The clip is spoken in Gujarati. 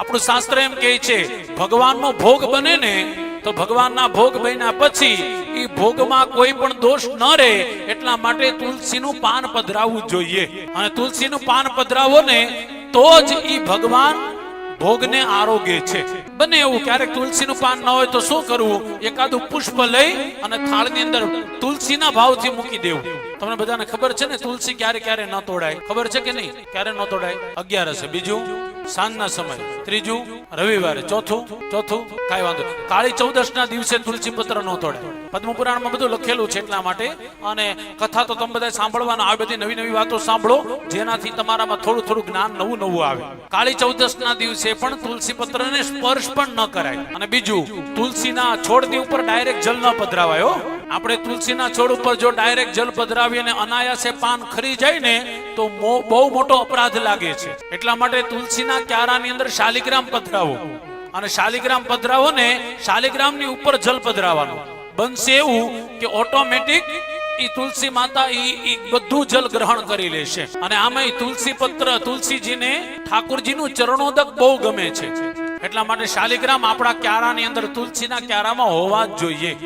આપણું શાસ્ત્ર એમ કહે છે, ભગવાનનો ભોગ બને ને તો ભગવાનના ભોગ બન્યા પછી એ ભોગમાં કોઈ પણ દોષ ન રહે એટલા માટે તુલસીનું પાન પધરાવવું જોઈએ. અને તુલસીનું પાન પધરાવો ને તો જ એ ભગવાન ભોગને આરોગ્ય છે. બને એવું ક્યારેક તુલસીનું પાન ન હોય તો શું કરવું? એકાદું પુષ્પ લઈ અને થાળની અંદર તુલસીના ભાવથી મૂકી દેવું. તમને બધાને ખબર છે ને, તુલસી ક્યારે ક્યારે ન તોડાય? ખબર છે કે નહીં? ક્યારે ન તોડાય? અગિયારસે. બીજું? સાંજના સમય. ત્રીજું, રવિવારે. ચોથું ચોથું, કાંઈ વાંધો કાળી ચૌદશ ના દિવસે તુલસી પત્ર ન તોડે. પદ્મ પુરાણમાં બધું લખેલું છે એટલા માટે. અને કથા તો તમે બધા સાંભળવાના. આ બધી નવી નવી વાતો સાંભળો, જેનાથી તમારામાં થોડું થોડું જ્ઞાન નવું નવું આવે. કાળી ચૌદશ ના દિવસે પણ તુલસી પત્રને સ્પર્શ પણ ન કરાય. અને બીજું, તુલસીના છોડની ઉપર ડાયરેક્ટ જલ ન પધરાવાય આપણે તુલસીના છોડ ઉપર જો ડાયરેક્ટ જલ પધરાવીએ અને અનાયાસે પાન ખરી જાય ને તો બહુ મોટો અપરાધ લાગે છે. એટલા માટે તુલસીના ક્યારાની અંદર શાલિગ્રામ પધરાવો. અને શાલિગ્રામ પધરાવો ને શાલિગ્રામની ઉપર જલ પધરાવાનો બનશે એવું કે ઓટોમેટિક ઈ તુલસી માતા ઈ બધું જલ ગ્રહણ કરી લેશે. અને આમાં તુલસી પત્ર, તુલસીજીને ઠાકોરજીનું ચરણોદક બહુ ગમે છે. એટલા માટે શાલિગ્રામ આપણા ક્યારાની અંદર તુલસીના ક્યારામાં હોવા જ જોઈએ.